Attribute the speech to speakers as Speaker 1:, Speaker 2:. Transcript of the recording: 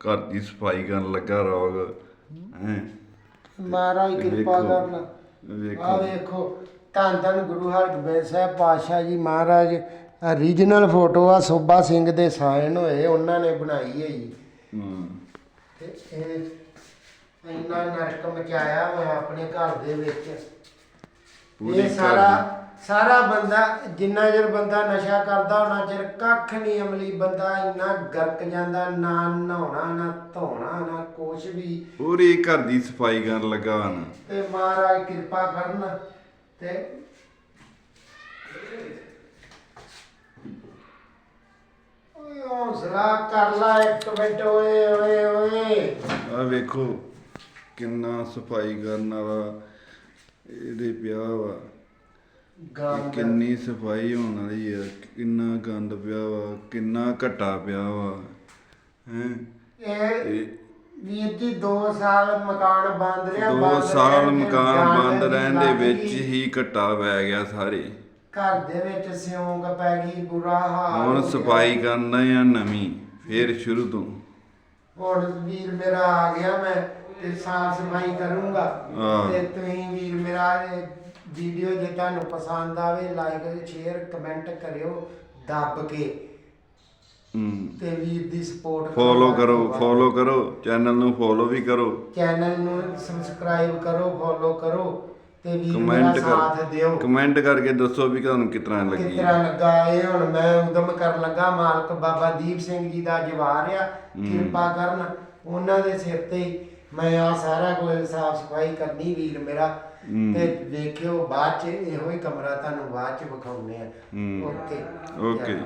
Speaker 1: ਘਰ ਦੀ ਸਫ਼ਾਈ ਕਰਨ ਲੱਗਾ ਰੋਗ ਹੈ।
Speaker 2: ਮਹਾਰਾਜ ਕਿਰਪਾ। ਕਰਨ। ਆ
Speaker 1: ਵੇਖੋ
Speaker 2: ਵੇਖੋ ਧੰਨ ਧੰਨ ਗੁਰੂ ਹਰਗੋਬਿੰਦ ਸਾਹਿਬ ਪਾਤਸ਼ਾਹ ਜੀ ਮਹਾਰਾਜ ਰੀਜਨਲ ਫੋਟੋ ਆ ਸੋਭਾ ਸਿੰਘ ਦੇ ਸਾਇਨ ਹੋਏ ਉਹਨਾਂ ਨੇ ਬਣਾਈ ਹੈ ਜੀ।
Speaker 1: ਹਾਂ।
Speaker 2: ਤੇ ਇਹ ਇੰਨਾ ਨਰਕ ਮਚਾਇਆ ਹੋਇਆ ਆਪਣੇ ਘਰ ਦੇ ਵਿੱਚ।
Speaker 1: ਪੂਰੀ
Speaker 2: ਇਹ
Speaker 1: ਘਰ
Speaker 2: ਸਾਰਾ ਸਾਰਾ ਬੰਦਾ ਜਿੰਨਾ ਚਿਰ ਬੰਦਾ ਨਸ਼ਾ ਕਰਦਾ ਉਹਨਾਂ ਚਿਰ ਕੱਖ ਨਹੀਂ ਅਮਲੀ ਬੰਦਾ ਇੰਨਾ ਗਰਕ ਜਾਂਦਾ ਨਾ ਨਹਾਉਣਾ ਨਾ ਧੋਣਾ ਨਾ ਕੁਛ ਵੀ।
Speaker 1: ਪੂਰੀ ਘਰ ਦੀ ਸਫ਼ਾਈ ਕਰਨ ਲੱਗਾ ਹਨ
Speaker 2: ਤੇ ਮਹਾਰਾਜ ਕਿਰਪਾ ਕਰਨ ਤੇ ਓਏ ਹੌਸਲਾ ਕਰ ਲਾ ਇੱਕ ਮਿੰਟ ਓਏ ਓਏ ਓਏ।
Speaker 1: ਆ ਵੇਖੋ ਕਿੰਨਾ ਸਫ਼ਾਈ ਕਰਨ ਵਾਲਾ ਇਹਦੇ ਪਿਆ ਵਾ। ਇਹ
Speaker 2: ਗੰਦ
Speaker 1: ਕਿੰਨੀ ਸਫ਼ਾਈ ਹੋਣ ਵਾਲੀ ਆ ਕਿੰਨਾ ਗੰਦ ਪਿਆ ਵਾ ਕਿੰਨਾ ਘਟਾ ਪਿਆ ਵਾ ਹੈ
Speaker 2: ਇਹ ਵੀਰ ਜੀ 2 ਸਾਲ ਮਕਾਨ ਬੰਦ ਰਿਹਾ
Speaker 1: ਦੋ
Speaker 2: ਬੰਦ
Speaker 1: ਸਾਲ
Speaker 2: ਰਹਿਣ ਦੇ
Speaker 1: ਮਕਾਨ
Speaker 2: ਜਾਣ
Speaker 1: ਬੰਦ
Speaker 2: ਦੀ
Speaker 1: ਰਹਿਣ ਦੇ
Speaker 2: ਲੱਗ
Speaker 1: ਵਿੱਚ। ਹੀ ਘਟਾ ਪੈ ਗਿਆ ਸਾਰੇ
Speaker 2: ਘਰ ਦੇ ਵਿੱਚ ਸਿਉਂਕ ਪੈ ਗਈ ਬੁਰਾ ਹਾਲ
Speaker 1: ਹੁਣ
Speaker 2: ਹੋ ਗਿਆ।
Speaker 1: ਸਫ਼ਾਈ ਕਰਨਾ ਆ ਨਵੀਂ ਫੇਰ ਸ਼ੁਰੂ ਤੋਂ
Speaker 2: ਹੁਣ ਵੀਰ ਮੇਰਾ ਆ ਗਿਆ ਮੈਂ ਤੇ ਸਾਫ਼ ਸਫ਼ਾਈ ਕਰੂੰਗਾ
Speaker 1: ਹਾਂ।
Speaker 2: ਤੇ ਤੁਸੀਂ ਵੀਰ ਮੇਰਾ ਵੀਡੀਓ ਜੇ ਤੁਹਾਨੂੰ ਪਸੰਦ ਆਵੇ ਲਾਈਕ ਸ਼ੇਅਰ ਕਮੈਂਟ ਕਰਿਓ ਦੱਬ ਕੇ।
Speaker 1: ਹੂੰ।
Speaker 2: ਤੇ ਵੀਰ ਦੀ ਸਪੋਰਟ
Speaker 1: ਫੋਲੋ ਕਰੋ ਫੋਲੋ ਕਰੋ ਚੈਨਲ ਨੂੰ ਫੋਲੋ ਵੀ ਕਰੋ।
Speaker 2: ਚੈਨਲ ਨੂੰ ਸਬਸਕ੍ਰਾਈਬ ਕਰੋ ਫੋਲੋ ਕਰੋ ਤੇ ਵੀਰ ਮੇਰਾ
Speaker 1: ਕਮੈਂਟ
Speaker 2: ਸਾਥ
Speaker 1: ਕਰ
Speaker 2: ਦਿਓ।
Speaker 1: ਕਮੈਂਟ ਕਰਕੇ ਦੱਸੋ ਵੀ ਤੁਹਾਨੂੰ ਕਿਤਨਾ
Speaker 2: ਕਿਸ
Speaker 1: ਲੱਗੀ
Speaker 2: ਤਰ੍ਹਾਂ ਲੱਗਾ ਇਹ? ਹੁਣ ਮੈਂ ਉਦਮ ਕਰਨ ਲੱਗਾ ਮਾਲਕ ਬਾਬਾ ਦੀਪ ਸਿੰਘ ਜੀ ਦਾ ਜਵਾਰ ਆ। ਕਿਰਪਾ ਕਰਨ ਉਹਨਾਂ ਦੇ ਸਿਰ ਤੇ ਹੀ ਮੈਂ ਆ ਸਾਰਾ ਕੁਝ ਸਾਫ਼ ਸਫ਼ਾਈ ਕਰਨੀ ਵੀਰ ਮੇਰਾ। ਤੇ ਵੇਖਿਓ ਬਾਅਦ ਚ ਇਹੋ ਹੀ ਕਮਰਾ ਤੁਹਾਨੂੰ ਬਾਅਦ ਚ ਵਿਖਾਉਨੇ ਆ। ਓਕੇ।
Speaker 1: ਓਕੇ ਜੀ।